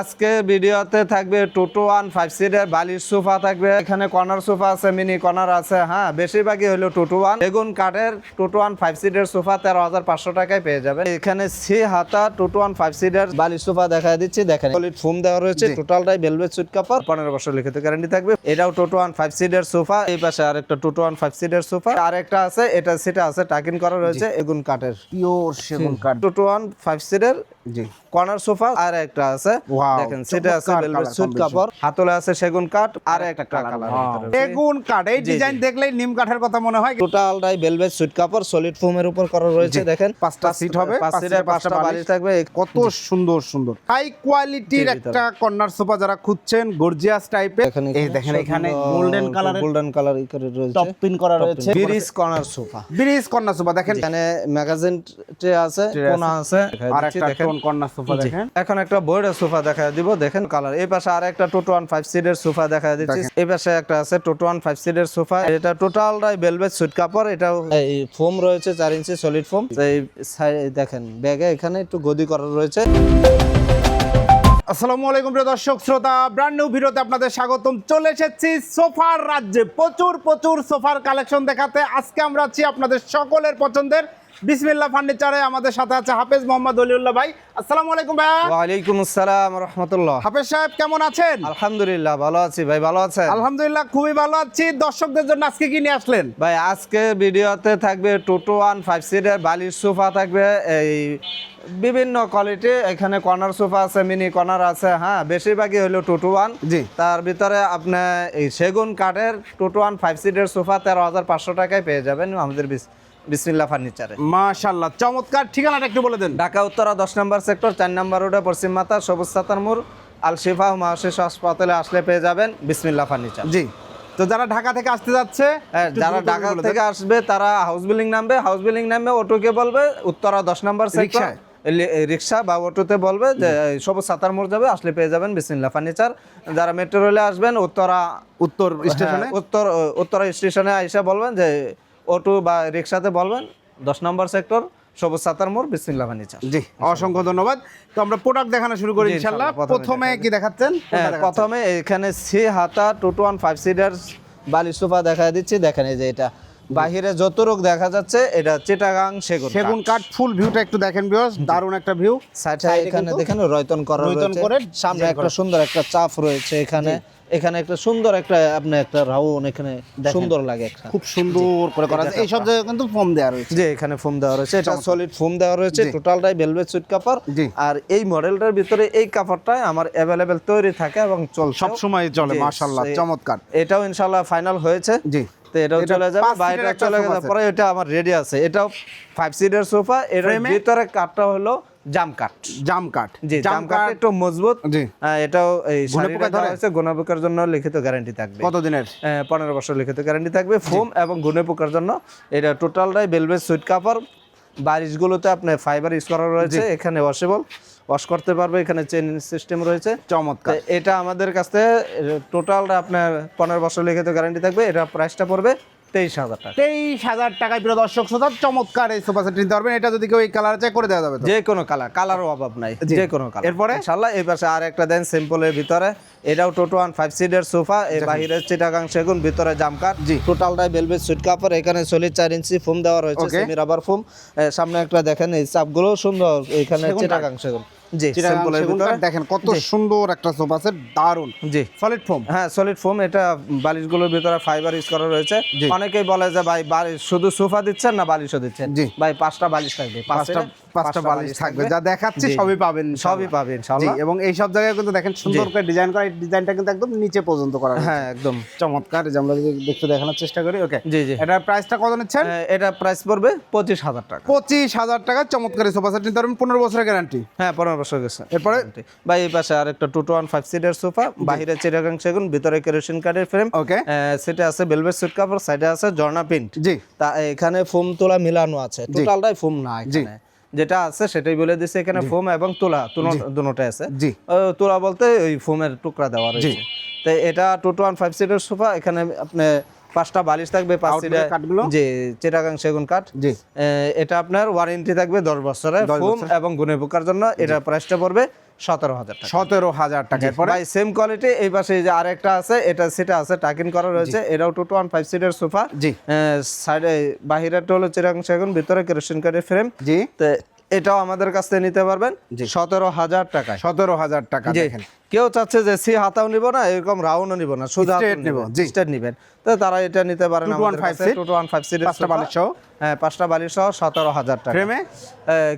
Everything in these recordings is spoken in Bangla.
আজকে ভিডিওতে থাকবে টোটো ওয়ান ফাইভ সিটের বালির সোফা থাকবে। এখানে কর্নার সোফা আছে মিনি কর্নার আছে। হ্যাঁ বেশিরভাগই হলো টোটো ওয়ান। বেগুন কাঠের টোটো ওয়ান ফাইভ সিটের সোফা তেরো হাজার পাঁচশো টাকায় পেয়ে যাবেন। এখানে সি হাতা টোটো ওয়ান ফাইভ সিটের বালির সোফা দেখা দিচ্ছি। দেখেন সলিড ফোম দেওয়া রয়েছে। টোটালটাই ভেলভেট সুইট কাপড়। পনেরো বছর লিখিত গ্যারান্টি থাকবে। এটাও টোটো ওয়ান ফাইভ সিটের সোফা। এই পাশে আরেকটা টোটো ওয়ান ফাইভ সিটের সোফা। আরেকটা আছে এটা সেটা আছে টাকিন করা রয়েছে। এগুন কাঠের। পিওর সেগুন কাঠ। টোটো ওয়ান ফাইভ সিটের জি। কর্নার সোফা আর একটা আছে দেখেন সেটা আছে ভেলভেট colour কাপড় হাতলে আছে সেগুন কাঠ আর একটা কালার সেগুন কাঠ এই ডিজাইন দেখলেই নিম কাঠের কথা মনে হয়। টোটালটাই ভেলভেট সুইট কাপড় সলিড ফোমের উপর করা রয়েছে দেখেন। পাঁচটা সিট হবে পাঁচ সিটের পাঁচটা বালিশ। থাকবে। কত সুন্দর সুন্দর। হাই কোয়ালিটির একটা কর্নার সোফা যারা খুঁজছেন গর্জিয়াস টাইপের এখানে এই দেখেন এখানে গোল্ডেন কালারের গোল্ডেন কালার করে রয়েছে। টপ পিন করা রয়েছে। Bridge corner sofa bridge corner sofa দেখেন। এখানে ম্যাগাজিন ট্রে আছে কোনা আছে আর একটা কর্নার সোফা দেখেন? এখন একটা বইয়ের সোফা দেখা দিব দেখেন কালার। এই পাশে আর একটা টোটো ওয়ান ফাইভ সিটের সোফা দেখা দিচ্ছি। এই পাশে একটা আছে টোটো ওয়ান ফাইভ সিটের সোফা। এটা টোটালটাই কাপড় এটাও এই ফোম রয়েছে চার ইঞ্চি সলিড ফোম এই দেখেন ব্যাগে এখানে একটু গদি করা রয়েছে। আসসালামু আলাইকুম প্রিয় দর্শক শ্রোতা ব্র্যান্ড নিউ ভিডিওতে আপনাদের স্বাগতম। চলে এসেছি সোফার রাজ্যে। প্রচুর প্রচুর সোফার কালেকশন দেখাতে। আজকে আমরা আছি আপনাদের সকলের পছন্দের বিসমিল্লাহ ফার্নিচারে আমাদের সাথে আছে হাফেজ মোহাম্মদ অলিউল্লাহ ভাই। আসসালামু আলাইকুম ভাই ওয়ালাইকুম আসসালাম রহমতুল্লাহ। হাফেজ সাহেব কেমন আছেন? আলহামদুলিল্লাহ ভালো আছি ভাই ভালো আছেন? আলহামদুলিল্লাহ খুবই ভালো আছি। দর্শকদের জন্য আজকে কি নিয়ে আসলেন? ভাই আজকে ভিডিওতে থাকবে টোটো ওয়ান ফাইভ সিটের বালির সোফা থাকবে। এই বিভিন্ন কোয়ালিটি এখানে কর্নার সোফা আছে মিনি কর্নার আছে হ্যাঁ বেশিরভাগই হলো টোটো ওয়ান। জি। তার ভিতরে আপনার এই সেগুন কাঠের টোটো ওয়ান ফাইভ সিটের সোফা তেরো হাজার পাঁচশো টাকায় পেয়ে যাবেন আমাদের বিসমিল্লা ফার্নিচারে। মাশাল্লাহ চমৎকার। ঠিকানাটা একটু বলে দেন। ঢাকা উত্তরা দশ নম্বর সেক্টর চার নম্বর রোডে পশ্চিম মাতা সবুজ সাতার মোড় আল শিফা মহাশিস হাসপাতালে আসলে পেয়ে যাবেন বিসমিল্লা ফার্নিচার। জি তো যারা ঢাকা থেকে আসতে যাচ্ছে হ্যাঁ, যারা ঢাকা থেকে আসবে তারা হাউস বিল্ডিং নামবে হাউস বিল্ডিং নামবে অটোকে বলবে উত্তরা দশ নম্বর সেক্টর রিক্সা বা অটোতে বলবে যে সবুজ সাতার মোড় যাবে আসলে পেয়ে যাবেন বিসমিল্লা ফার্নিচার। যারা মেট্রো রেলে আসবেন উত্তরা উত্তর স্টেশনে? হ্যাঁ, উত্তর উত্তরা স্টেশনে আইসা বলবেন যে অটো বা রিক্সাতে বলবেন দশ নম্বর সেক্টর সবুজ সাতার মোড় বিসমিল্লা ফার্নিচার জি অসংখ্য ধন্যবাদ। তো আমরা প্রোডাক্ট দেখানো শুরু করি ইনশাআল্লাহ, প্রথমে কি দেখাচ্ছেন? হ্যাঁ প্রথমে এখানে সি হাতা two two one five seater বালি সোফা দেখা দিচ্ছি। দেখেন এই যে এটা। বাহিরে যত রোগ দেখা যাচ্ছে এটা চিটাগাং সেগুন সেগুন কাঠ ফুল ভিউটা একটু দেখেন বিয়স দারুণ একটা ভিউ সাইডে এখানে দেখেন রয়তন করা রয়তন রয়েছে। করে সামনে একটা সুন্দর একটা চাপ রয়েছে এখানে। এখানে একটা সুন্দর একটা আপনি একটা রাউন্ড এখানে সুন্দর লাগে একটা। খুব সুন্দর করে করা আছে। এই সব জায়গায় কিন্তু ফোম দেওয়া রয়েছে। যে এখানে ফোম দেওয়া রয়েছে। এটা সলিড ফোম দেওয়া রয়েছে টোটালটাই ভেলভেট সুইট কাপড় আর এই মডেলটার ভিতরে এই কাপড়টাই আমার অ্যাভেলেবেল তৈরি থাকে এবং চল সব সময় চলে মাশাআল্লাহ চমৎকার। এটাও ইনশাল্লাহ ফাইনাল হয়েছে। জি। তো এটাও এটা চলে যাবে পাঁচ বা সিটের এটা একটা চলে গেলে পরে এটা আমার রেডি আছে। এটাও ফাইভ সিটের সোফা এর ভিতরে কাঠটা হলো জাম কাঠ। জাম কাঠ। জি জাম কাঠ একটু মজবুত। জি। এটাও এই গুণে শাড়িটা পোকা দেওয়া ধরে? হয়েছে গুণাপোকার জন্য লিখিত গ্যারান্টি থাকবে। কতদিনের? পনেরো বছর লিখিত গ্যারান্টি থাকবে। ফোম এবং পোকার জন্য এটা টোটালটাই বেলভেট সুইট কাপড় বারিশগুলোতে আপনার ফাইবার ইউজ করা রয়েছে। এখানে ওয়াশেবল ওয়াশ করতে পারবে। এখানে চেন সিস্টেম রয়েছে। চমৎকার। এটা আমাদের কাছে টোটালটা আপনার পনেরো বছর লিখিত গ্যারান্টি থাকবে। এটা প্রাইসটা পড়বে তেইশ হাজার টাকা। তেইশ হাজার টাকায় প্রিয় দর্শক শ্রোতা চমৎকার এই সোফা সেট নিতে পারবেন। এটা যদি কেউ এই কালার চাই করে দেওয়া যাবে যে কোনো কালার কালারও অভাব নাই যে কোনো কালার এরপরে? ইনশাআল্লাহ এই পাশে আর একটা দেন সিম্পলের ভিতরে। এটাও টোটো ওয়ান ফাইভ সিটের সোফা এই বাহিরে চিটাগাং সেগুন ভিতরে জামকাট জি। টোটালটাই বেলভেট সুইট কাপড় এখানে সলিড চার ইঞ্চি ফোম দেওয়া রয়েছে. সেমি রাবার ফোম সামনে একটা দেখেন এই চাপগুলো সুন্দর এখানে চিটাগাং সেগুন। দেখেন কত সুন্দর একটা সোফা সেট দারুণ জি। সলিড ফোম হ্যাঁ সলিড ফোম এটা বালিশগুলোর ভিতরে ফাইবার ইউজ করা রয়েছে। অনেকেই বলে যে ভাই বালিশ শুধু সোফা দিচ্ছেন না বালিশও দিচ্ছেন? জি। ভাই পাঁচটা বালিশ থাকবে পাঁচটা পাঁচটা বালিশ থাকবে। যা দেখাচ্ছি সবই পাবেন সবই পাবেন এবং এই সব জায়গায় কিন্তু দেখেন সুন্দর করে ডিজাইন করা এই ডিজাইনটা কিন্তু একদম নিচে পর্যন্ত করা হ্যাঁ একদম। চমৎকার যে আমরা দেখতে দেখানোর চেষ্টা করি ওকে জি জি। প্রাইসটা কত নিচ্ছেন? হ্যাঁ, এটা প্রাইস পড়বে পঁচিশ হাজার টাকা। পঁচিশ হাজার টাকা চমৎকার সোফা সেট নিতে পারবেন পনেরো বছরের গ্যারান্টি হ্যাঁ পনেরো বছর গেছে এরপরে? ভাই এই পাশে আর একটা টু টু ওয়ান ফাইভ সিটের সোফা বাহিরে চিরাগাং সেগুন ভিতরে কেরোসিন কাঠের ফ্রেম ওকে সেটা আছে বেলভেট সুইট কাপড় সাইডে আছে ঝর্ণা প্রিন্ট জি। তা এখানে ফোম তোলা মিলানো আছে। টোটালটাই ফোম না এখানে। যেটা আছে সেটাই বলে দিছে এখানে ফোম এবং তোলা দুটোটাই আছে। তোলা বলতে ওই ফোমের টুকরা দেওয়া রয়েছে। তো এটা টু টু ওয়ান ফাইভ সিটের সোফা এখানে আপনি পাঁচটা বালিশ থাকবে পাঁচ সিটের সিটে কাঠগুলো? জি চিটাগাং সেগুন কাঠ। জি। এটা আপনার ওয়ারেন্টি থাকবে দশ বছরের ফোম এবং গুনে পোকার জন্য। এটা প্রাইসটা পড়বে সতেরো হাজার টাকা। সতেরো হাজার টাকা। এরপরে? ভাই সেম কোয়ালিটি এই পাশে যে আরেকটা আছে এটা সেটা আছে টাকিন করা রয়েছে। এটাও টু টু ওয়ান ফাইভ সিটের সোফা জি। সাইডে বাহিরেরটা হলো চিরাং সেগুন ভিতরে কেরোসিন কাঠের ফ্রেম জি। তো এটাও আমাদের কাছ থেকে নিতে পারবেন। সতেরো হাজার টাকা সতেরো হাজার টাকা দেখেন। কেউ চাচ্ছে যে সি হাতাও নিব না এরকম রাউন্ডও নিব না Straight নিব, জি। স্টেট নিবেন। তো তারা এটা নিতে পারেন 2 to 1 আমাদের five কাছে। টু ওয়ান ফাইভ সিটের পাঁচটা বালিশ সহ? হ্যাঁ পাঁচটা বালিশ সহ সতেরো হাজার টাকা। ফ্রেমে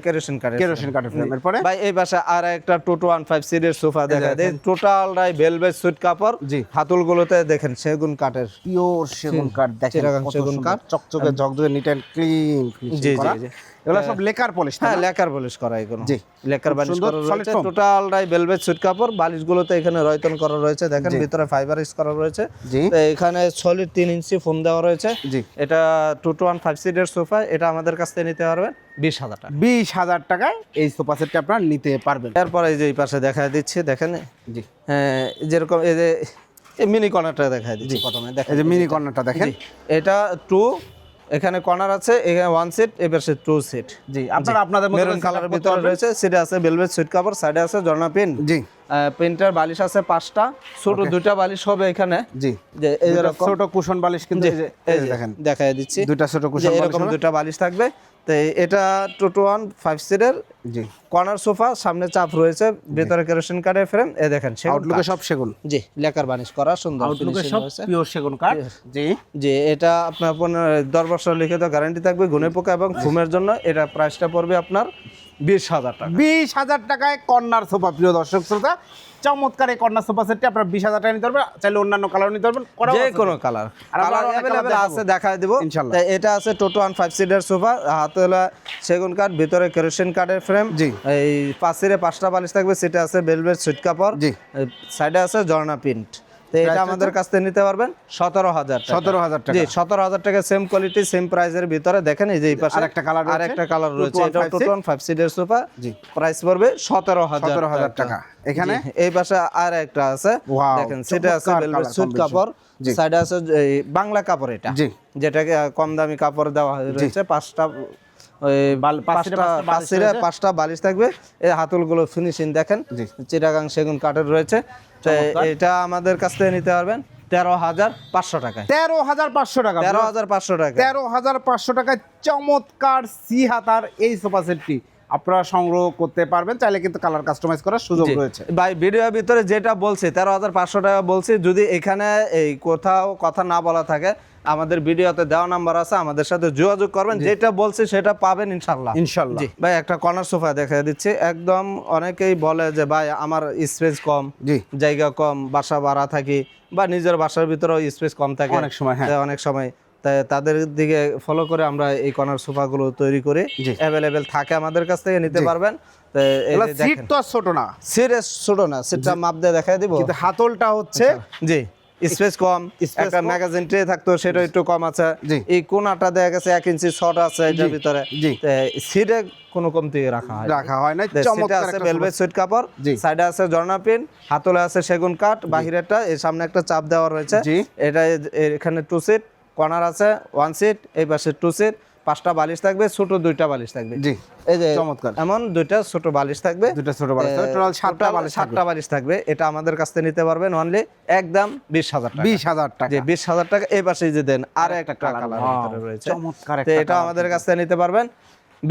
কেরোসিন কাঠের কেরোসিন কাঠের ফ্রেম এরপরে? ভাই এই পাশে আর একটা টু টু ওয়ান ফাইভ সিটের সোফা দেখা যায়। টোটালটাই ভেলভেট সুইট কাপড়। জি। হাতুলগুলোতে দেখেন সেগুন কাঠের। পিওর সেগুন কাঠ দেখেন সেগুন কাঠ। চকচকে ঝকঝকে নিট অ্যান্ড ক্লিন জি, জি, জি। এগুলো সব লেকার পলিশ হ্যাঁ লেকার পলিশ করা এগুলো। জি। লেকার বালিশ করা foam। টোটালটাই ভেলভেট সুইট কাপড় বালিশগুলোতে এখানে রয়তন করা রয়েছে। দেখেন ভিতরে ফাইবার ইউজ করা রয়েছে। এখানে সলিড তিন ইঞ্চি ফোম দেওয়া রয়েছে। এটা টু টু ওয়ান ফাইভ সিটের সোফা এটা আমাদের কাছ থেকে নিতে পারবেন। বিশ হাজার টাকা। বিশ হাজার টাকায় এই সোফা সেটটা আপনারা নিতে পারবেন। এরপরে এই যে এই পাশে দেখা দিচ্ছি দেখেন। জি। হ্যাঁ, যেরকম এই যে মিনি কর্নারটা দেখা দিচ্ছি প্রথমে দেখেন। যে মিনি কর্নারটা দেখেন। এটা টু এখানে কর্নার আছে এখানে ওয়ান সিট সে টু সিট জি আপনারা আপনাদের মধ্যে মেরুন কালারের ভিতরে রয়েছে সিটে আছে বেলভেট সুইট কাপড় সাইডে আছে জর্না পিন জি। প্রিন্টার বালিশ আছে পাঁচটা ছোট দুইটা বালিশ হবে এখানে। জি। যে ছোট কুশন বালিশ কিন্তু এই যে- দেখেন। দেখাই দিচ্ছি। দুইটা ছোট কুশন বালিশ এরকম দুইটা বালিশ থাকবে। তো এটা টু টু ওয়ান ফাইভ সিটের জি। কর্নার সোফা সামনে চাপ রয়েছে ভেতরে কেরোসিন কাঠের ফ্রেম এ দেখেন আউটলুকে সব সেগুন। জি লেকার বানিশ করা সুন্দর আউটলুকে সব পিওর সেগুন কাঠ জি। যে এটা আপনার পনেরো দশ বছর লিখিত গ্যারান্টি থাকবে গুনে পোকা এবং ঘুমের জন্য এটা প্রাইসটা পড়বে আপনার বিশ হাজার টাকা। বিশ হাজার টাকায় কর্নার সোফা প্রিয় দর্শক শ্রোতা। চমৎকার এই কর্নার সোফা সেটটি আপনারা বিশ হাজার টাকা নিতে পারবেন চাইলে অন্যান্য কালার নিতে পারবেন যে কোনো কালার কালার আছে দেখায় দিব। ইনশাল্লাহ। এটা আছে টোটো ওয়ান ফাইভ সিটের সোফা হাতে হলো সেগুন কাঠ ভিতরে কেরোসিন কাঠের ফ্রেম জি। এই পাশের পাঁচটা বালিশ থাকবে সেটা আছে বেলভেট সুইট কাপড়। জি। সাইডে আছে ঝর্ণা প্রিন্ট তো এটা আমাদের কাছ থেকে নিতে পারবেন? সতেরো হাজার টাকা। 17,000 টাকা। জি সতেরো হাজার টাকা সেম কোয়ালিটি সেম প্রাইসের ভিতরে দেখেন এই যে এই পাশে colour রয়েছে। আরেকটা কালার রয়েছে। এটা টোটো ওয়ান ফাইভ সিটের সোফা জি। প্রাইস পড়বে সতেরো হাজার সতেরো হাজার টাকা। এখানে? এই পাশে আর একটা আছে দেখেন সেটা আছে ভেলভেট colour কাপড়। সাইডে আছে বাংলা কাপড় এটা। জি। যেটাকে কম দামি কাপড় দেওয়া রয়েছে পাঁচটা পাঁচটা- বালিশ থাকবে। এই হাতুলগুলো ফিনিশিং দেখেন। চিটাগাং সেগুন কাঠের রয়েছে। এটা আমাদের কাছ থেকে নিতে পারবেন তেরো হাজার পাঁচশো টাকায়। তেরো হাজার পাঁচশো টাকা। তেরো হাজার পাঁচশো টাকা তেরো হাজার পাঁচশো টাকায় চমৎকার সি হাতার এই সোফা সেটটি আপনারা সংগ্রহ করতে পারবেন। চাইলে কিন্তু কালার কাস্টমাইজ করার সুযোগ রয়েছে। ভাই ভিডিওর ভিতরে যেটা বলছি তেরো হাজার পাঁচশো টাকা বলছি যদি এখানে এই কোথাও কথা না বলা থাকে আমাদের ভিডিওতে দেওয়া নাম্বার আছে আমাদের সাথে যোগাযোগ করবেন যেটা বলছি সেটা পাবেন ইনশাল্লাহ। ইনশাল্লাহ। ভাই একটা কর্নার সোফা দেখা দিচ্ছি। একদম অনেকেই বলে যে ভাই আমার স্পেস কম জায়গা কম বাসা ভাড়া থাকি বা নিজের বাসার ভিতরেও স্পেস কম থাকে। অনেক সময়, হ্যাঁ। অনেক সময়। তাই তাদের দিকে ফলো করে আমরা এই কর্নার সোফাগুলো তৈরি করে। অ্যাভেলেবেল থাকে আমাদের কাছ থেকে নিতে পারবেন। তো এই এগুলা সিট তো ছোট না। সিরিয়াস ছোট না সেটা মাপ দিয়ে দেখাই দিব। কিন্তু হাতলটা হচ্ছে জি। স্পেস কম একটা ম্যাগাজিন ট্রে থাকতো সেটা একটু কম আছে। এই কোনাটা দেখা গেছে এক ইঞ্চি শর্ট আছে এটার ভিতরে। সিটে কোনো কমতি রাখা হয় রাখা হয় না চমৎকার আছে ভেলভেট সুইট কাপড় সাইডে আছে ঝর্ণা পিন হাতলে আছে সেগুন কাঠ বাহিরেরটা এর সামনে একটা চাপ দেওয়া রয়েছে। এটা এখানে টু সিট কর্নার আছে ওয়ান সিট এই পাশে টু সিট পাঁচটা বালিশ থাকবে ছোট দুইটা বালিশ থাকবে। জি। এই যে চমৎকার। এমন দুইটা ছোট বালিশ থাকবে। দুইটা ছোট বালিশ থাকবে, টোটাল সাতটা বালিশ সাতটা বালিশ থাকবে। এটা আমাদের কাছ থেকে নিতে পারবেন অনলি একদম বিশ হাজার টাকা। বিশ হাজার টাকা। যে বিশ হাজার টাকা। এই পাশে যে দেন আর একটা কালার রয়েছে। চমৎকার এটা আমাদের কাছ থেকে নিতে পারবেন।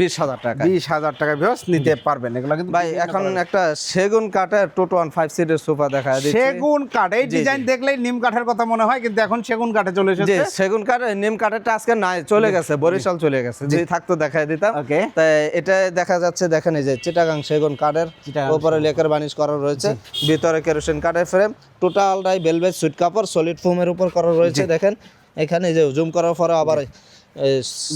বিশ হাজার টাকা। বিশ হাজার টাকা ভিউস নিতে পারবেন। এগুলো কিন্তু ভাই এখন একটা সেগুন কাঠের টোটো ওয়ান ফাইভ সিটের সোফা দেখা দিচ্ছে সেগুন কাঠ এই ডিজাইন দেখলেই নিম কাঠের কথা মনে হয় কিন্তু এখন সেগুন কাঠে চলে এসেছে। সেগুন কাঠ নিম কাঠেরটা আজকে নাই চলে গেছে বরিশাল চলে গেছে। যদি থাকতো দিতাম। ওকে। তাই এটা দেখা যাচ্ছে দেখেন এই যে চিটাগাং সেগুন কাঠের উপরে লেকার বানিশ করা রয়েছে। ভিতরে কেরোসিন কাঠের ফ্রেম টোটালটাই ভেলভেট সুইট কাপড় সলিড ফোমের উপর করা রয়েছে দেখেন। এখানে যে জুম করার পরে আবার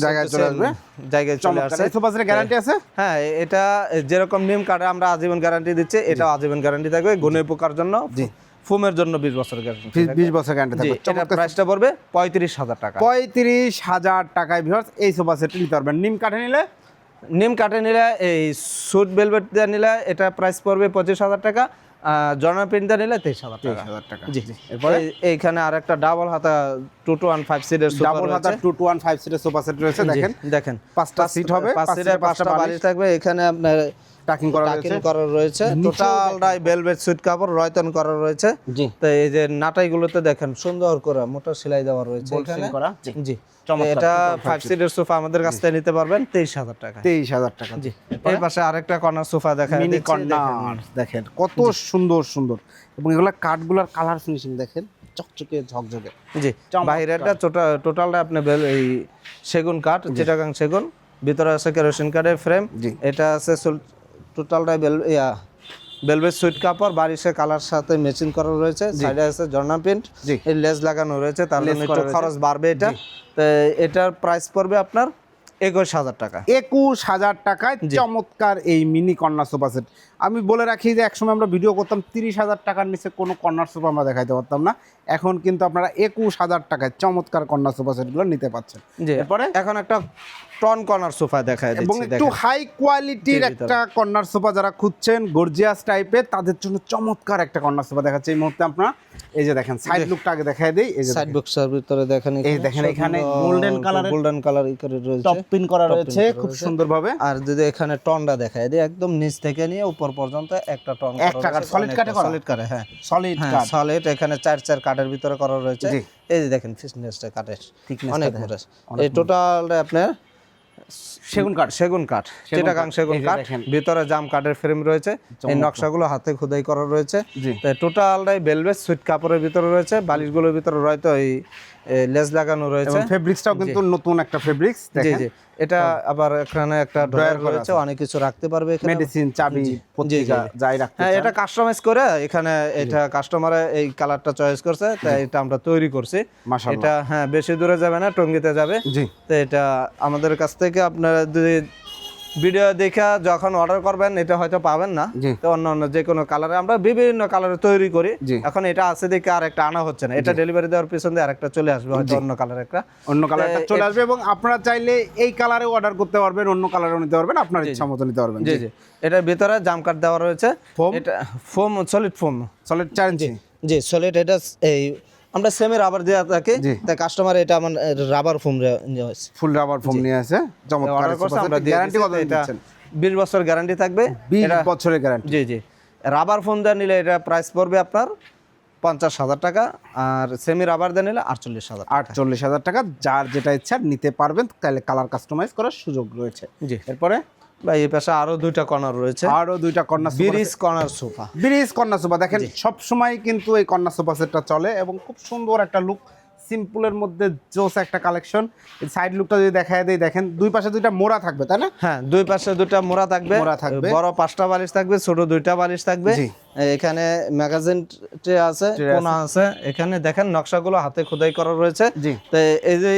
জায়গায় চলে আসবে। জায়গায় চলে চমৎকার। সোফা সেটের গ্যারান্টি আছে? হ্যাঁ এটা যেরকম নিম কাঠে আমরা আজীবন গ্যারান্টি দিচ্ছি এটাও আজীবন গ্যারান্টি থাকবে। গুণে পোকার জন্য ফোমের জন্য বিশ বছর গ্যারান্টি বিশ বছর গ্যারান্টি জি থাকবে। এটা প্রাইসটা পড়বে পঁয়ত্রিশ হাজার টাকা। পঁয়ত্রিশ হাজার টাকায় এই সোফা সেটটি নিতে পারবেন। নিম কাঠে নিলে? নিম কাঠে নিলে এই সুট বেলভেট দিয়ে নিলে এটা প্রাইস পড়বে পঁচিশ হাজার টাকা। জর্না প্রিন্ট দিয়ে নিলে তেইশ হাজার টাকা। হাজার টাকা। জি এরপরে? এইখানে আর একটা ডাবল হাতা টু টু ওয়ান ফাইভ সিটের ডাবল হাতা টু টু ওয়ান ফাইভ সিটের সোফা সেট রয়েছে দেখেন। দেখেন। পাঁচটা সিট হবে পাঁচ সিটের পাঁচটা বালিশ থাকবে। এখানে আপনার টাকিং করা টাকিং রয়েছে। করা রয়েছে। টোটালটাই বেলভেট সুইট কাপড় রয়তন করা রয়েছে। জি। তো এই যে নাটাইগুলোতে দেখেন সুন্দর করে মোটা সেলাই দেওয়া রয়েছে এখানে। করা? জি। এটা ফাইভ সিটের সোফা আমাদের কাছ থেকে নিতে পারবেন তেইশ হাজার টাকা। তেইশ হাজার টাকা। জি। এই পাশে আরেকটা কর্নার সোফা দেখা মিনি দেখেন। কর্নার দেখেন কত সুন্দর সুন্দর। এবং এগুলা কাঠগুলার কালার ফিনিশিং দেখেন চকচকে ঝকঝকে। জি। বাইরেটা টোটালটা আপনি এই সেগুন কাঠ চিটাগাং সেগুন। ভিতরে আছে কেরোসিন কাঠের ফ্রেম এটা আছে টোটালটাই বেল ইয়া বেলভেট সুইট কাপড় বারিশের কালার সাথে ম্যাচিং করা রয়েছে। সাইডে আছে ঝর্ণা প্রিন্ট। এই লেস লাগানো রয়েছে তার জন্য একটু খরচ বাড়বে এটা। তো এটার প্রাইস পড়বে আপনার একুশ হাজার টাকা। একুশ হাজার টাকায় চমৎকার এই মিনি কর্নার সোফা সেট আমি বলে রাখি যে একসময় আমরা ভিডিও করতাম তিরিশ হাজার টাকার নিচে কোনো কর্নার সোফা আমরা দেখাইতে পারতাম না। এখন কিন্তু আপনারা একুশ হাজার টাকায় চমৎকার কর্নার সোফা সেটগুলো নিতে পাচ্ছেন। জি। এরপরে? এখন একটা টন কর্নার সোফা দেখায় এবং একটু হাই কোয়ালিটির একটা কর্নার সোফা যারা খুঁজছেন গর্জিয়াস টাইপের তাদের জন্য চমৎকার একটা কর্নার সোফা দেখাচ্ছে। এই মুহূর্তে আপনারা এই যে দেখেন সাইড লুকটা আগে দেখাই দেই এই যে সাইড বক্সের ভিতরে দেখেন এই দেখেন এখানে golden colour-এর গোল্ডেন কালার করে রয়েছে। টপ পিন করা রয়েছে খুব। সুন্দরভাবে। আর যদি এখানে টনটা দেখায় দিই একদম নিচ থেকে নিয়ে উপর পর্যন্ত একটা টন একটা কাঠ, solid কাঠে করা? সলিড কাঠে হ্যাঁ। সলিড কাঠ সলিড এখানে চার চার কাঠের ভিতরে করা রয়েছে। এই যে দেখেন ফিটনেসটা Thickness-টা অনেক। মোটা এই টোটালটা আপনার সেগুন কাঠ। সেগুন কাঠ। চিটাগাং। সেগুন কাঠ। ভিতরে জাম কাঠের ফ্রেম রয়েছে। এই নকশাগুলো হাতে খোদাই করা রয়েছে। টোটালটাই বেলভেট সুইট কাপড়ের ভিতরে রয়েছে। বালিশগুলোর ভিতরে রয়েছে ওই লেস লাগানো রয়েছে। এবং ফেব্রিক্সটাও কিন্তু নতুন একটা ফেব্রিক্স জি দেখেন। জি। এটা আবার এখানে একটা ড্রয়ার রয়েছে অনেক কিছু রাখতে পারবে এখানে। মেডিসিন চাবি পত্রিকা যাই রাখতে হ্যাঁ এটা কাস্টমাইজ করে এখানে এটা কাস্টমারে এই কালারটা চয়েস করছে তাই এটা আমরা তৈরি করছি। এটা হ্যাঁ বেশি দূরে যাবে না টঙ্গিতে যাবে। জি। তো এটা আমাদের কাছ থেকে আপনারা যদি ভিডিও দেখে যখন অর্ডার করবেন এটা হয়তো পাবেন না। তো অন্য অন্য যে কোনো কালারে আমরা বিভিন্ন কালারে তৈরি করি। এখন এটা আছে দেখে আর একটা আনা হচ্ছে না। এটা ডেলিভারি দেওয়ার পিছন দিয়ে আরেকটা চলে আসবে হয়তো অন্য কালার একটা। অন্য কালার চলে আসবে এবং আপনারা চাইলে এই কালারে অর্ডার করতে পারবেন অন্য কালারও নিতে পারবেন আপনার ইচ্ছা মতো নিতে পারবেন। জি জি। এটার ভিতরে জাম কাট দেওয়া রয়েছে। ফোম? এটা ফোম সলিড ফোম সলিড চার ইঞ্চি জি সলিড এটা এই আমরা সেমি রাবার দেওয়া থাকে। তাই কাস্টমার এটা আমার রাবার ফোম হয়েছে ফুল রাবার ফোম নিয়ে আসে। চমৎকার আমরা গ্যারান্টি কত দিচ্ছেন? বিশ বছর গ্যারান্টি থাকবে। 20 বছরের গ্যারান্টি জি জি। রাবার ফোন দেওয়া নিলে এটা প্রাইস পড়বে আপনার পঞ্চাশ হাজার টাকা আর সেমি রাবার দিয়ে নিলে আটচল্লিশ হাজার আটচল্লিশ হাজার টাকা। যার যেটা ইচ্ছা নিতে পারবেন তাহলে কালার কাস্টমাইজ করার সুযোগ রয়েছে। জি। এরপরে? বা এই পাশে আরও দুইটা কর্নার রয়েছে। আরও দুইটা কন্যা bridge corner sofa bridge corner sofa দেখেন সব সময় কিন্তু এই কন্যা সোফা সেটটা চলে এবং খুব সুন্দর একটা লুক সিম্পলের মধ্যে জোস একটা কালেকশন সাইড লুকটা যদি দেখায় দেই দেখেন দুই পাশে দুইটা মোড়া থাকবে তাই না? হ্যাঁ দুই পাশে দুইটা মোড়া থাকবে। মোড়া থাকবে। বড় পাঁচটা বালিশ থাকবে ছোট দুইটা বালিশ থাকবে। এখানে ম্যাগাজিন ট্রে আছে। কোনা আছে। এখানে দেখেন নকশাগুলো হাতে খোদাই করা রয়েছে। জি। তো এই যে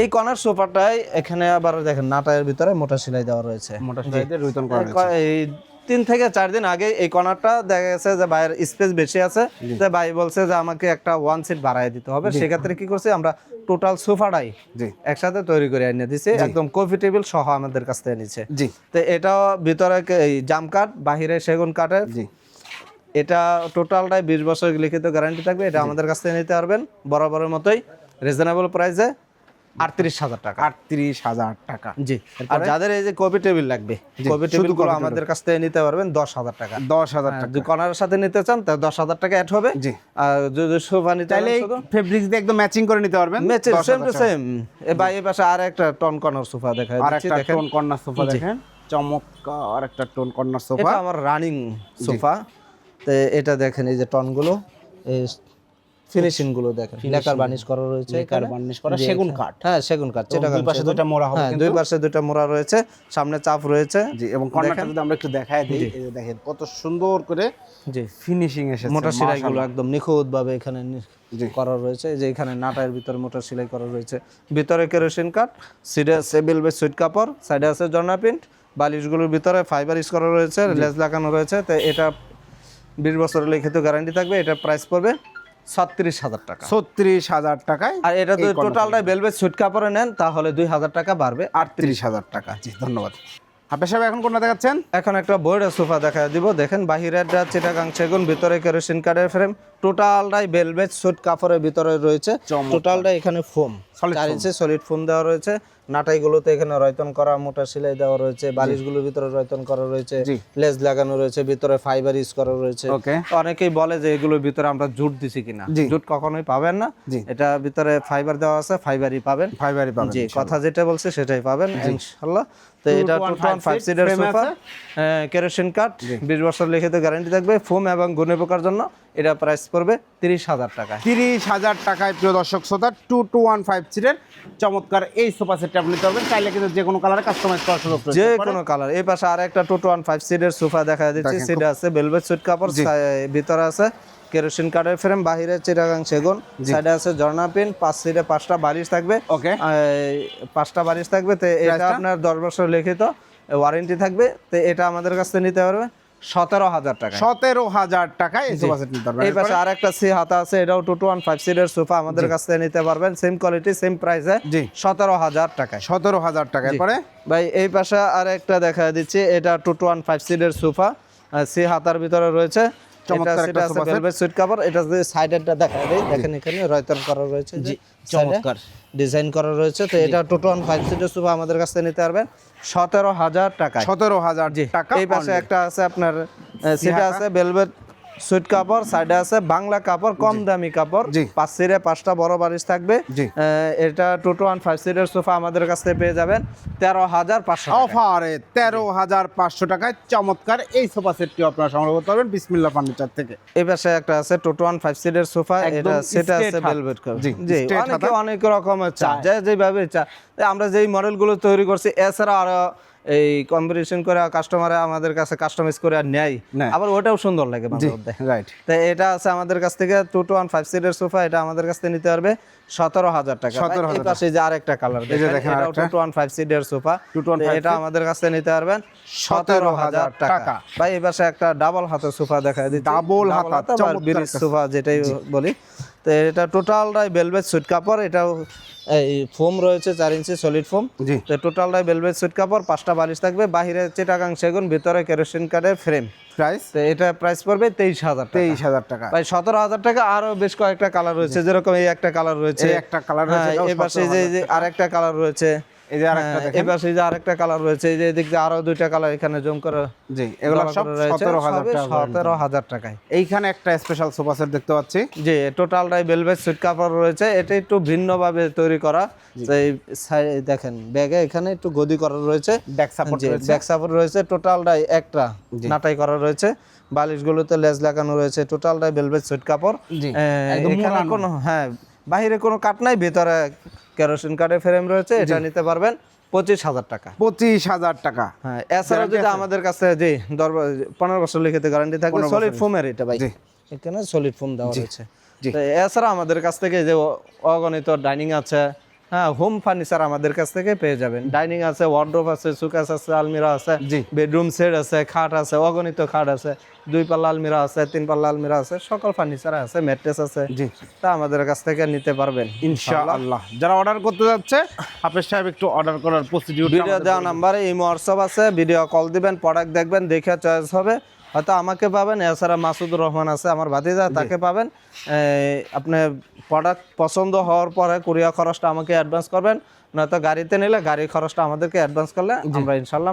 এই কর্নার সোফাটাই এখানে আবার দেখেন নাটায়ের ভিতরে মোটা সেলাই দেওয়া রয়েছে। মোটা সাইজের রুইতন করা রয়েছে। তিন থেকে চার দিন আগে এই কর্নারটা দেখা গেছে যে ভাইয়ের স্পেস বেশি আছে। তো ভাই বলছে যে আমাকে একটা ওয়ান সিট বাড়াই দিতে হবে। সেক্ষেত্রে কি করছি আমরা টোটাল সোফাটাই জি। একসাথে তৈরি করে এনে দিছি। একদম কফি টেবিল সহ আমাদের কাছ থেকে নিচ্ছে জি। তো এটাও ভিতরে এই জাম কাঠ বাহিরে সেগুন কাঠের। জি। এটা টোটালটাই বিশ বছর লিখিত গ্যারান্টি থাকবে। এটা আমাদের কাছ থেকে নিতে পারবেন। বরাবরের মতোই রিজনেবল প্রাইসে আটত্রিশ হাজার টাকা। আটত্রিশ হাজার টাকা। জি। আর যাদের এই যে কপি টেবিল লাগবে কপি টেবিলগুলো আমাদের কাছ থেকে নিতে পারবেন দশ হাজার টাকা। দশ হাজার টাকা। যদি কর্নারের সাথে নিতে চান তা দশ হাজার টাকা অ্যাড হবে। জি। আর যদি সোফা নিতে চাইলে ফেব্রিক্স দিয়ে একদম ম্যাচিং করে নিতে পারবেন। সেম টু সেম এ ভাই এই পাশে আর একটা টন কর্নার সোফা দেখা আর একটা টোন কর্নার সোফা দেখেন। চমৎকার একটা টোন কর্নার সোফা এটা আমার রানিং সোফা তো এটা দেখেন এই যে টনগুলো এই ফিনিশিংগুলো দেখেন। লেকার বার্নিশ করা রয়েছে লেকার বার্নিশ করা সেগুন কাঠ। হ্যাঁ সেগুন কাঠ সেটা দুই পাশে দুইটা মোড়া হবে হ্যাঁ দুই পাশে দুইটা মোড়া রয়েছে সামনে চাপ রয়েছে। জি এবং কর্নারটা যদি আমরা একটু দেখায় দিই দেখেন কত সুন্দর করে জি। ফিনিশিং এসেছে সেলাইগুলো একদম নিখুঁত ভাবে এখানে করা রয়েছে যে এখানে নাটার ভিতরে মোটর সেলাই করা রয়েছে। ভিতরে কেরোসিন কাঠ সিডে সেবিল বে সুইট কাপড় সাইডে আছে জর্না প্রিন্ট বালিশগুলোর ভিতরে ফাইবার ইউজ করা রয়েছে লেস লাগানো রয়েছে তো এটা বিশ বছরের লিখিত গ্যারান্টি থাকবে এটা প্রাইস পড়বে ছত্রিশ হাজার টাকা। ছত্রিশ হাজার টাকায় আর এটা যদি টোটালটাই বেলভেট সুট কাপড়ে নেন তাহলে দুই হাজার টাকা বাড়বে। আটত্রিশ হাজার টাকা। জি ধন্যবাদ। আপনার সাহেব এখন কোনটা দেখাচ্ছেন? এখন একটা বইয়ের সোফা দেখা দিব। দেখেন বাহিরেরটা চিটাগাং সেগুন ভিতরে কেরোসিন কাঠের ফ্রেম টোটালটাই বেলভেট সুট কাপড়ের ভিতরে রয়েছে। টোটালটা এখানে ফোম চার ইঞ্চি সলিড ফোম দেওয়া রয়েছে। নাটাইগুলোতে এখানে রয়তন করা মোটা সেলাই দেওয়া রয়েছে বালিশগুলোর ভিতরে রয়তন করা রয়েছে। লেজ লাগানো রয়েছে ভিতরে ফাইবার ইউজ করা রয়েছে। অনেকেই বলে যে এগুলোর ভিতরে আমরা জুট দিছি কিনা। জুট কখনোই পাবেন না। এটা ভিতরে ফাইবার দেওয়া আছে ফাইবারই পাবেন। ফাইবারই পাবেন জি কথা যেটা বলছে সেটাই পাবেন ইনশাআল্লাহ। তো এটা টু ওয়ান ফাইভ সিটের সোফা কেরোসিন কাঠ বিশ বছর লিখিত গ্যারান্টি থাকবে ফোম এবং গুণে পোকার জন্য এটা প্রাইস পড়বে তিরিশ হাজার টাকা তিরিশ হাজার টাকায় প্রিয় দর্শক শ্রোতা টু টু ওয়ান ফাইভ সিটের চমৎকার এই সোফা সেটটা আপনি নিতে পারবেন। চাইলে কিন্তু যে কোনো কালারে কাস্টমাইজ করার সুযোগ যে কোনো কালার এই পাশে আর একটা টু টু ওয়ান ফাইভ সিটের সোফা দেখা দিচ্ছি দেখেন, সেটা আছে বেলভেট সুইট কাপড় ভিতরে আছে কেরোসিন কাঠের ফ্রেম বাহিরে চিরাগাং সেগুন সাইডে আছে ঝর্ণা পিন পাঁচ সিটে পাঁচটা বালিশ থাকবে। ওকে। পাঁচটা বালিশ থাকবে তো এটা আপনার দশ বছর লিখিত ওয়ারেন্টি থাকবে তো এটা আমাদের কাছ থেকে নিতে পারবে। সতেরো হাজার টাকা সতেরো হাজার টাকায় এই সোফা সেট নিতে পারবেন। এই পাশে আর একটা সি হাতা আছে এটাও টু টু ওয়ান ফাইভ সিটের সোফা আমাদের কাছ থেকে নিতে পারবেন। সেম কোয়ালিটি সেম প্রাইসে জি। সতেরো হাজার টাকায়। সতেরো হাজার টাকায়। পরে ভাই এই পাশে আর একটা দেখা দিচ্ছি এটা টু টু ওয়ান ফাইভ সিটের সোফা সি হাতার ভিতরে রয়েছে। চমৎকার একটা সুইট এটা সাইডেরটা দেখা দেখেন এখানে রয়তন করা রয়েছে জি চমৎকার। ডিজাইন করা রয়েছে তো এটা টু টু ওয়ান ফাইভ সিটের সোফা আমাদের কাছ থেকে নিতে পারবেন। সতেরো হাজার টাকা সতেরো হাজার টাকা এই পাশে একটা আছে আপনার সেটা আছে ভেলভেট সুইট কাপড় সাইডে আছে বাংলা কাপড় কম দামি কাপড়। পাঁচ সিটে পাঁচটা বড় বালিশ থাকবে। এটা টু টু ওয়ান ফাইভ সিটের সোফা আমাদের কাছ থেকে পেয়ে যাবেন। তেরো হাজার পাঁচশো অফারে তেরো হাজার পাঁচশো টাকায় চমৎকার এই সোফা সেটটি আপনারা সংগ্রহ করতে পারবেন বিসমিল্লা ফার্নিচার থেকে। এই পাশে একটা আছে টু টু ওয়ান ফাইভ সিটের সোফা এটা সেটা আছে। ভেলভেট জি, জি অনেকে অনেক রকমের চা যে যেভাবে চা আমরা যেই মডেলগুলো তৈরি করছি এছাড়া আরও এই কম্পিটিশন করে কাস্টমার আমাদের কাছে কাস্টমাইজ করে আর নেয়। আবার ওটাও সুন্দর লাগে রাইট তো এটা আছে আমাদের কাছ থেকে টু টু ওয়ান ফাইভ সিটের সোফা এটা আমাদের কাছ থেকে নিতে পারবে সতেরো হাজার টাকা। 17,000 এই পাশে যে আরেকটা কালার দেখেন টু টু ওয়ান ফাইভ সিটের সোফা 2215 এটা আমাদের কাছ থেকে নিতে পারবেন সতেরো হাজার টাকা। ভাই এই পাশে একটা ডাবল হাতের সোফা দেখা দিচ্ছি। Double হাতা, সোফা যেটাই বলি। তো এটা টোটালটাই বেলভেট সুইট কাপড় এটাও এই ফোম রয়েছে চার ইঞ্চি সলিড ফোম জি। তো টোটালটাই বেলভেট সুইট কাপড় পাঁচটা বালিশ থাকবে বাহিরে চিটাগাং সেগুন ভিতরে কেরোসিন কার্ডের ফ্রেম প্রাইস তো এটা প্রাইস পড়বে তেইশ হাজার তেইশ হাজার টাকা। প্রায় সতেরো হাজার টাকা আরও বেশ কয়েকটা কালার রয়েছে যেরকম এই একটা কালার রয়েছে। একটা কালার রয়েছে হ্যাঁ, এই পাশে যে যে আরেকটা কালার রয়েছে। এই যে আরেকটা হ্যাঁ, দেখেন। এই পাশে যে আরেকটা কালার রয়েছে এই যে এদিক দিয়ে আরও দুইটা কালার এখানে জম করে জি এগুলো সব টাকা টাকায়। এইখানে একটা স্পেশাল সোফা সেট দেখতে পাচ্ছি। জি টোটালটাই বেলভেট সুইট কাপড় রয়েছে। এটা একটু ভিন্নভাবে তৈরি করা। এই দেখেন ব্যাগে এখানে একটু গদি করা রয়েছে। ব্যাক সাপোর্ট জি ব্যাক সাপোর্ট রয়েছে। টোটালটাই একটা নাটাই করা রয়েছে। বালিশগুলোতে লেজ লাগানো রয়েছে। টোটালটাই কাপড়। জি, এখানে। কোনো হ্যাঁ বাইরে কোনো কাট নাই ভেতরে কেরোসিন কার্ডের ফ্রেম রয়েছে এটা নিতে পারবেন পঁচিশ হাজার টাকা। পঁচিশ হাজার টাকা। হ্যাঁ এছাড়াও যদি আমাদের কাছে যে দরবার পনেরো বছর লিখিত গ্যারান্টি থাকে সলিড ফোমের এটা ভাই। এখানে সলিড ফোম দেওয়া রয়েছে। এছাড়া আমাদের কাছ থেকে যে অগণিত ডাইনিং আছে হ্যাঁ হোম ফার্নিচার আমাদের কাছ থেকে পেয়ে যাবেন। ডাইনিং আছে ওয়ার্ড্রোব আছে সুকাস আছে আলমিরা আছে জি। বেডরুম সেট আছে খাট আছে অগণিত খাট আছে দুই পাল্লা আলমিরা আছে তিন পাল্লা আলমিরা আছে সকল ফার্নিচার আছে ম্যাট্রেস আছে। জি। তা আমাদের কাছ থেকে নিতে পারবেন ইনশাআল্লাহ। যারা অর্ডার করতে যাচ্ছে হাফেজ সাহেব একটু অর্ডার করার প্রসিডিউর ভিডিও দেওয়া নাম্বারে এই হোয়াটসঅ্যাপ আছে ভিডিও কল দিবেন প্রোডাক্ট দেখবেন দেখে চয়েস হবে। হয়তো আমাকে পাবেন এছাড়া মাসুদুর রহমান আছে আমার ভাতিজা তাকে পাবেন। আপনি প্রোডাক্ট পছন্দ হওয়ার পরে কুরিয়ার খরচটা আমাকে অ্যাডভান্স করবেন নয়তো গাড়িতে নিলে গাড়ির খরচটা আমাদেরকে অ্যাডভান্স করলে আমরা ইনশাল্লাহ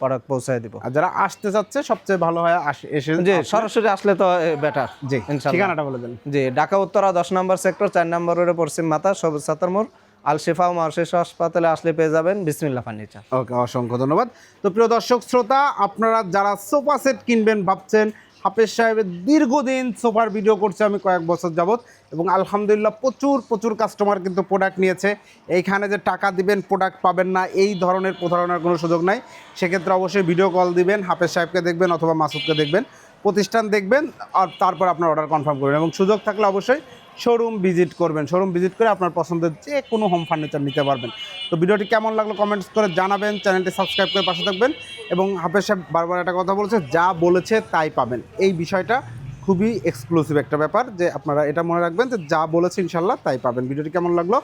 প্রোডাক্ট পৌঁছায় দিব। আর যারা আসতে চাচ্ছে সবচেয়ে ভালো হয় এসে জি সরাসরি আসলে তো বেটার জি ঠিকানাটা বলে দেন। জি ঢাকা উত্তরা দশ নম্বর সেক্টর চার নম্বর রোডে পশ্চিম মাথা সবুজ সাতার মোড়। আল শিফা ও মার্শেষ হাসপাতালে আসলে পেয়ে যাবেন বিসমিল্লা ফার্নিচার। ওকে, অসংখ্য ধন্যবাদ। তো প্রিয় দর্শক, শ্রোতা, আপনারা যারা সোফা সেট কিনবেন ভাবছেন, হাফেজ সাহেবের দীর্ঘদিন সোফার ভিডিও করছে, আমি কয়েক বছর যাবত এবং আলহামদুলিল্লাহ প্রচুর প্রচুর কাস্টমার কিন্তু প্রোডাক্ট নিয়েছে। এইখানে যে টাকা দিবেন প্রোডাক্ট পাবেন না, এই ধরনের প্রতারণার কোনো সুযোগ নাই। সেক্ষেত্রে অবশ্যই ভিডিও কল দিবেন, হাফেজ সাহেবকে দেখবেন অথবা মাসুদকে দেখবেন, প্রতিষ্ঠান দেখবেন, আর তারপর আপনার অর্ডার কনফার্ম করবেন। এবং সুযোগ থাকলে অবশ্যই শোরুম ভিজিট করবেন। শোরুম ভিজিট করে আপনার পছন্দের যে কোনো হোম ফার্নিচার নিতে পারবেন। তো ভিডিওটি কেমন লাগল কমেন্টস করে জানাবেন চ্যানেলটি সাবস্ক্রাইব করে পাশে থাকবেন এবং হাফেজ সাহেব বারবার একটা কথা বলেছে, যা বলেছে তাই পাবেন। এই বিষয়টা খুবই এক্সক্লুসিভ একটা ব্যাপার যে আপনারা এটা মনে রাখবেন যে যা বলেছে ইনশাল্লাহ তাই পাবেন। ভিডিওটি কেমন লাগল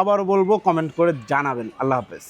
আবারও বলব কমেন্ট করে জানাবেন। আল্লাহ হাফেজ।